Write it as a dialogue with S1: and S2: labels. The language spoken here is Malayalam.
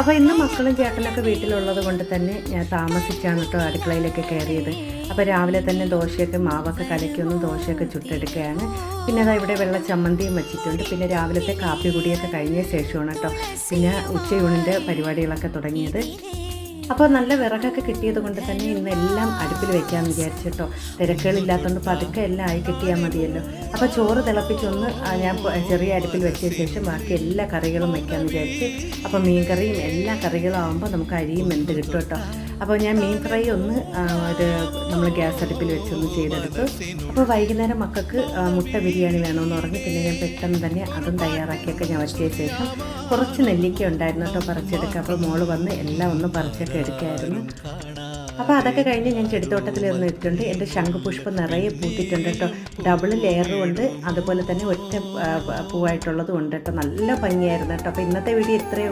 S1: അപ്പോൾ ഇന്ന് മക്കളും ചേട്ടനൊക്കെ വീട്ടിലുള്ളത് കൊണ്ട് തന്നെ ഞാൻ താമസിച്ചാണ് കേട്ടോ അടുക്കളയിലൊക്കെ കയറിയത്. അപ്പോൾ രാവിലെ തന്നെ ദോശയൊക്കെ മാവൊക്കെ കലക്കിയൊന്നും ദോശയൊക്കെ ചുട്ടെടുക്കുകയാണ്. പിന്നെ അതാ ഇവിടെ വെള്ള ചമ്മന്തിയും വെച്ചിട്ടുണ്ട്. പിന്നെ രാവിലത്തെ കാപ്പി കുടിയൊക്കെ കഴിഞ്ഞ ശേഷമാണ് കേട്ടോ. പിന്നെ ഉച്ചയൂണിന്റെ പരിപാടികളൊക്കെ തുടങ്ങിയത്. അപ്പോൾ നല്ല വിറകൊക്കെ കിട്ടിയത് കൊണ്ട് തന്നെ ഇന്ന് എല്ലാം അടുപ്പിൽ വെക്കാമെന്ന് വിചാരിച്ചിട്ടോ തിരക്കുകളില്ലാത്തതുകൊണ്ട് പതുക്കെ എല്ലാം ആയി കിട്ടിയാൽ മതിയല്ലോ. അപ്പോൾ ചോറ് തിളപ്പിച്ചൊന്ന് ഞാൻ ചെറിയ അടുപ്പിൽ വെച്ച ശേഷം ബാക്കി എല്ലാ കറികളും വെക്കാമെന്ന് വിചാരിച്ച് അപ്പോൾ മീൻ കറിയും എല്ലാ കറികളും ആകുമ്പോൾ നമുക്ക് അരിയും എന്ത് കിട്ടും കേട്ടോ. അപ്പോൾ ഞാൻ മീൻ ഫ്രൈ ഒന്ന് ഒരു നമ്മൾ ഗ്യാസ് അടുപ്പിൽ വെച്ചൊന്ന് ചെയ്തെടുത്തു. അപ്പോൾ വൈകുന്നേരം മക്കൾക്ക് മുട്ട ബിരിയാണി വേണമെന്ന് പറഞ്ഞ് പിന്നെ ഞാൻ പെട്ടെന്ന് തന്നെ അതും തയ്യാറാക്കിയൊക്കെ ഞാൻ വെച്ചതിന് ശേഷം കുറച്ച് നെല്ലിക്ക ഉണ്ടായിരുന്നു കേട്ടോ പറിച്ചെടുക്കുക അപ്പോൾ മോൾ വന്ന് എല്ലാം ഒന്ന് എടുക്കുകയായിരുന്നു അപ്പോൾ അതൊക്കെ കഴിഞ്ഞ് ഞാൻ ചെടിത്തോട്ടത്തിൽ ഇരുന്ന് ഇട്ടിട്ടുണ്ട്. എന്റെ ശംഖുപുഷ്പം നിറയെ പൂത്തിട്ടുണ്ട് കേട്ടോ. ഡബിൾ ലെയറും ഉണ്ട്. അതുപോലെ തന്നെ ഒറ്റ പൂവായിട്ടുള്ളതും ഉണ്ട് കേട്ടോ. നല്ല ഭംഗിയായിരുന്നു കേട്ടോ. അപ്പോൾ ഇന്നത്തെ വീഡിയോ ഇത്രയേ